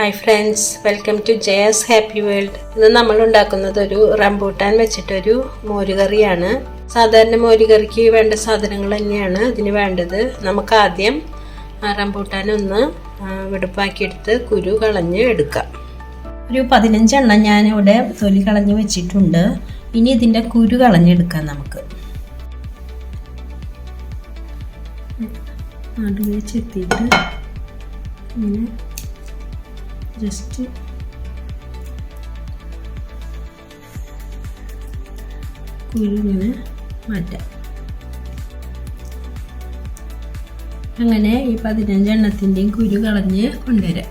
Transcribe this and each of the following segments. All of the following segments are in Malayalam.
Hi friends welcome to Jaya's happy world ഇന്ന് നമ്മൾ ഉണ്ടാക്കുന്നത് ഒരു റംബൂട്ടാൻ വെച്ചിട്ടൊരു മോരുകറിയാണ്. സാധാരണ മോരുകറിക്ക് വേണ്ട സാധനങ്ങൾ തന്നെയാണ് ഇതിന് വേണ്ടത്. നമുക്ക് ആദ്യം റംബൂട്ടാൻ ഒന്ന് വെടുപ്പാക്കിയെടുത്ത് കുരു കളഞ്ഞ് എടുക്കാം. ഒരു പതിനഞ്ചെണ്ണം ഞാനിവിടെ തൊലി കളഞ്ഞ് വെച്ചിട്ടുണ്ട്. ഇനി ഇതിന്റെ കുരു കളഞ്ഞെടുക്കാം നമുക്ക്. നടുവേ ചെത്തിയിട്ട് ഇങ്ങനെ ജസ്റ്റ് കുരുങ്ങനെ മാറ്റാം. അങ്ങനെ ഈ പതിനഞ്ചെണ്ണത്തിന്റെയും കുരു കളഞ്ഞ് കൊണ്ടുവരാം.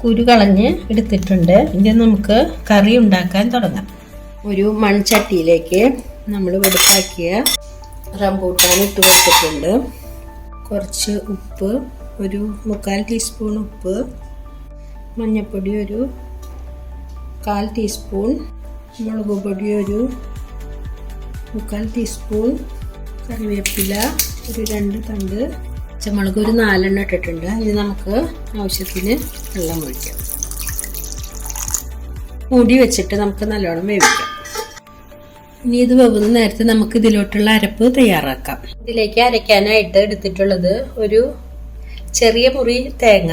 കുരു കളഞ്ഞ് എടുത്തിട്ടുണ്ട്. ഇത് നമുക്ക് കറി ഉണ്ടാക്കാൻ തുടങ്ങാം. ഒരു മൺചട്ടിയിലേക്ക് നമ്മൾ വെടുപ്പാക്കിയ റംബൂട്ടാൻ ഇട്ട് കൊടുത്തിട്ടുണ്ട്. കുറച്ച് ഉപ്പ് ഒരു മുക്കാൽ ടീസ്പൂൺ ഉപ്പ് മഞ്ഞൾപ്പൊടി ഒരു കാൽ ടീസ്പൂൺ മുളക് പൊടി ഒരു മുക്കാൽ ടീസ്പൂൺ കറിവേപ്പില ഒരു രണ്ട് തണ്ട് പച്ചമുളക് ഒരു നാലെണ്ണം ഇട്ടിട്ടുണ്ട്. ഇനി നമുക്ക് ആവശ്യത്തിന് വെള്ളം ഒഴിക്കാം. മൂടി വെച്ചിട്ട് നമുക്ക് നല്ലോണം വേവിക്കാം. ഇനി ഇത് വെവുന്ന നേരത്തെ നമുക്ക് ഇതിലോട്ടുള്ള അരപ്പ് തയ്യാറാക്കാം. ഇതിലേക്ക് അരയ്ക്കാനായിട്ട് എടുത്തിട്ടുള്ളത് ഒരു ചെറിയ മുറി തേങ്ങ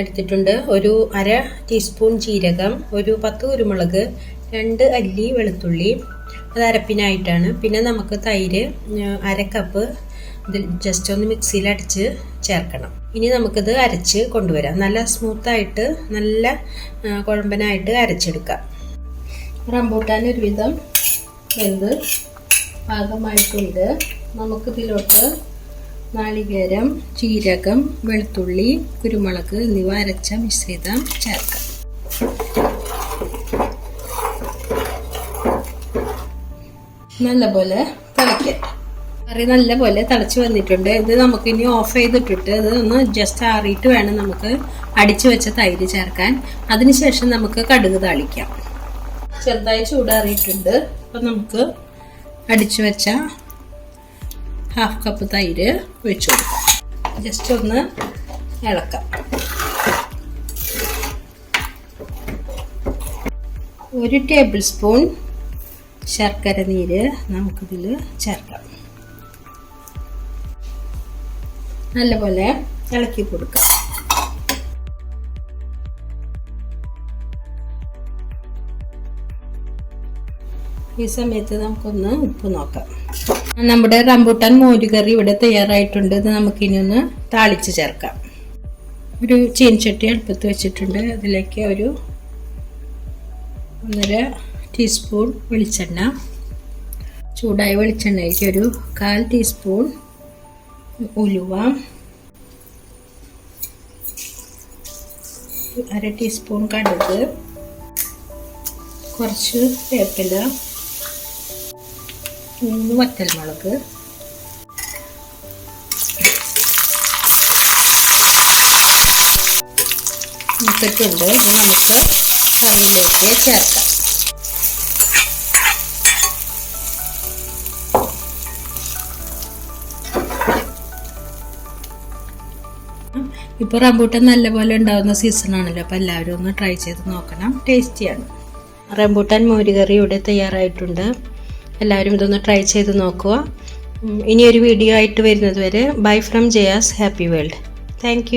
എടുത്തിട്ടുണ്ട്. ഒരു അര ടീസ്പൂൺ ജീരകം ഒരു പത്ത് കുരുമുളക് രണ്ട് അല്ലി വെളുത്തുള്ളി. അത് അരപ്പിനായിട്ടാണ്. പിന്നെ നമുക്ക് തൈര് അര കപ്പ് ജസ്റ്റ് ഒന്ന് മിക്സിയിൽ അടിച്ച് ചേർക്കണം. ഇനി നമുക്കിത് അരച്ച് കൊണ്ടുവരാം. നല്ല സ്മൂത്തായിട്ട് നല്ല കുഴമ്പനായിട്ട് അരച്ചെടുക്കാം. റംബൂട്ടാൻ ഒരുവിധം വെന്ത് പാകമായിട്ടുണ്ട്. നമുക്കിതിലോട്ട് നാളികേരം ജീരകം വെളുത്തുള്ളി കുരുമുളക് എന്നിവ അരച്ച മിശ്രിതം ചേർക്കാം. നല്ലപോലെ തിളക്കട്ടെ കറി നല്ലപോലെ തിളച്ച് വന്നിട്ടുണ്ട്. ഇത് നമുക്ക് ഇനി ഓഫ് ചെയ്തിട്ടിട്ട് ഇത് ഒന്ന് ജസ്റ്റ് ആറിയിട്ട് വേണം നമുക്ക് അടിച്ചു വെച്ച തൈര് ചേർക്കാൻ. അതിനുശേഷം നമുക്ക് കടുക് താളിക്കാം. ചെറുതായി ചൂടാറിയിട്ടുണ്ട്. അപ്പം നമുക്ക് അടിച്ചു വെച്ച ഹാഫ് കപ്പ് തൈര് ഒഴിച്ചു കൊടുക്കാം. ജസ്റ്റ് ഒന്ന് ഇളക്കാം. ഒരു ടേബിൾ സ്പൂൺ ശർക്കര നീര് നമുക്കിതിൽ ചേർക്കാം. നല്ലപോലെ ഇളക്കി കൊടുക്കാം. ഈ സമയത്ത് നമുക്കൊന്ന് ഉപ്പ് നോക്കാം. നമ്മുടെ റംബൂട്ടാൻ മോരുകറി ഇവിടെ തയ്യാറായിട്ടുണ്ട്. ഇത് നമുക്കിനി ഒന്ന് താളിച്ച് ചേർക്കാം. ഒരു ചീൻചട്ടി അടുപ്പത്ത് വെച്ചിട്ടുണ്ട്. അതിലേക്ക് ഒരു ഒന്നര ടീസ്പൂൺ വെളിച്ചെണ്ണ ചൂടായ വെളിച്ചെണ്ണയ്ക്ക് ഒരു കാൽ ടീസ്പൂൺ ഉലുവ അര ടീസ്പൂൺ കടുക് കുറച്ച് വേപ്പില മൂന്ന് വറ്റൽമുളക് ഇട്ടിട്ടുണ്ട് ഇത് നമുക്ക് കറിയിലേക്ക് ചേർക്കാം. ഇപ്പോൾ റംബൂട്ടൻ നല്ലപോലെ ഉണ്ടാകുന്ന സീസൺ ആണല്ലോ. അപ്പോൾ എല്ലാവരും ഒന്ന് ട്രൈ ചെയ്ത് നോക്കണം. ടേസ്റ്റിയാണ് റംബൂട്ടാൻ മോരുകറി ഇവിടെ തയ്യാറായിട്ടുണ്ട്. എല്ലാവരും ഇതൊന്ന് ട്രൈ ചെയ്ത് നോക്കുക. ഇനിയൊരു വീഡിയോ ആയിട്ട് വരുന്നത് വരെ bye from Jaya's happy world thank